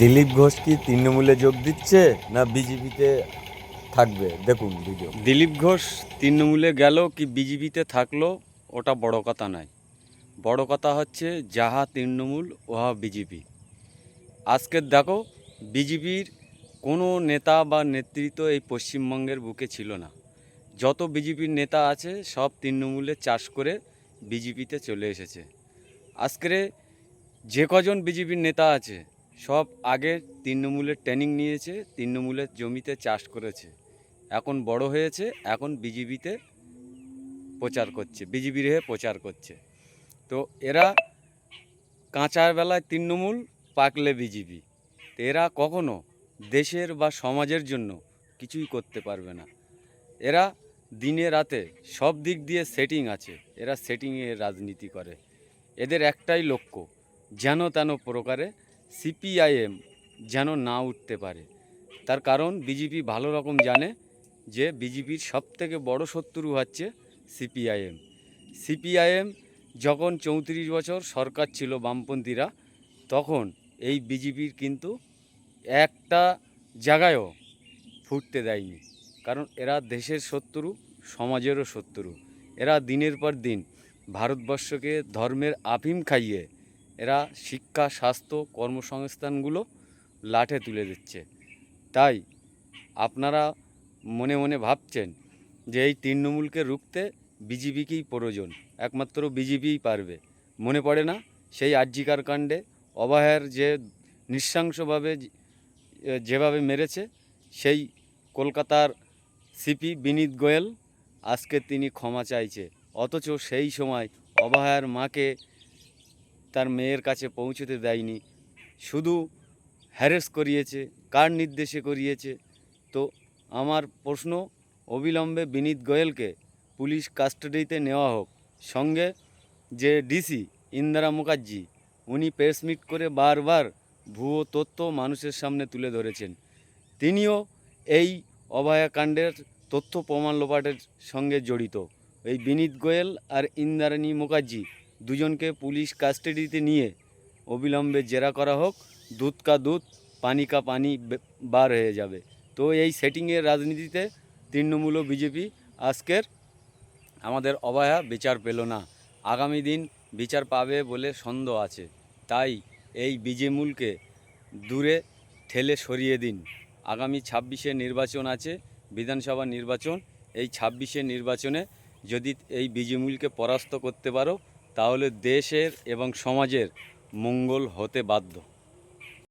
দিলীপ ঘোষ কি তৃণমূলে যোগ দিচ্ছে না বিজেপিতে থাকবে? দেখুন ভিডিও দিলীপ ঘোষ তৃণমূলে গেল কি বিজেপিতে থাকল? ওটা বড় কথা নয়। বড় কথা হচ্ছে যাহা তৃণমূল ওহা বিজেপি। আজকের দেখো, বিজেপির কোনো নেতা বা নেতৃত্ব এই পশ্চিমবঙ্গের বুকে ছিল না। যত বিজেপির নেতা আছে, সব তৃণমূলে চাষ করে বিজেপিতে চলে এসেছে। আজকের যে কজন বিজেপির নেতা আছে সব আগে তৃণমূলের ট্রেনিং নিয়েছে, তৃণমূলের জমিতে চাষ করেছে। এখন বড় হয়েছে, এখন বিজেপিতে প্রচার করছে, বিজেপির হয়ে প্রচার করছে। তো এরা কাঁচার বেলায় তৃণমূল, পাকলে বিজেপি। তো এরা কখনো দেশের বা সমাজের জন্য কিছুই করতে পারবে না। এরা দিনে রাতে সব দিক দিয়ে সেটিং আছে, এরা সেটিংয়ে রাজনীতি করে। এদের একটাই লক্ষ্য, যেন তেন প্রকারে সিপিআইএম যেন না উঠতে পারে। তার কারণ বিজেপি ভালো রকম জানে যে বিজেপির সবথেকে বড় শত্রু হচ্ছে সিপিআইএম। সিপিআইএম যখন চৌত্রিশ বছর সরকার ছিল বামপন্থীরা, তখন এই বিজেপির কিন্তু একটা জায়গায়ও ফুটতে দেয়নি। কারণ এরা দেশের শত্রু, সমাজেরও শত্রু। এরা দিনের পর দিন ভারতবর্ষকে ধর্মের আফিম খাইয়ে এরা শিক্ষা, স্বাস্থ্য, কর্মসংস্থানগুলো লাঠে তুলে দিচ্ছে। তাই আপনারা মনে মনে ভাবছেন যে এই তৃণমূলকে রুখতে বিজেপিকেই প্রয়োজন, একমাত্র বিজেপিই পারবে। মনে পড়ে না সেই আর্জিকার কাণ্ডে? অবাহের যে নৃশংসভাবে যেভাবে মেরেছে, সেই কলকাতার সিপি বিনীত গোয়েল আজকে তিনি ক্ষমা চাইছে। অথচ সেই সময় অবাহার মাকে তার মেয়ের কাছে পৌঁছতে দেয়নি। শুধু হ্যারেস করিয়েছে, কার নির্দেশে করিয়েছে? তো আমার প্রশ্ন অবিলম্বে বিনীত গোয়েলকে পুলিশ কাস্টাডিতে নেওয়া হোক। সঙ্গে যে ডিসি ইন্দিরা মুখার্জি, উনি প্রেস মিট করে বারবার ভুয়ো তথ্য মানুষের সামনে তুলে ধরেছেন। তিনিও এই অভয়াকাণ্ডের তথ্য প্রমাণ লোপাটের সঙ্গে জড়িত। এই বিনীত গোয়েল আর ইন্দ্রাণী মুখার্জি দুজনকে পুলিশ কাস্টাডিতে নিয়ে অবিলম্বে জেরা করা হোক, দুধ কা দুধ, পানি কা পানি বার হয়ে যাবে। তো এই সেটিংয়ের রাজনীতিতে তৃণমূল ও বিজেপি আজকের আমাদের অবয়া বিচার পেল না। আগামী দিন বিচার পাবে বলে সন্দেহ আছে। তাই এই বিজেমূলকে দূরে ঠেলে সরিয়ে দিন। আগামী ছাব্বিশে নির্বাচন আছে, বিধানসভা নির্বাচন। এই ছাব্বিশে নির্বাচনে যদি এই বিজেমূলকে পরাস্ত করতে পারো তাহলে দেশের এবং সমাজের মঙ্গল হতে বাধ্য।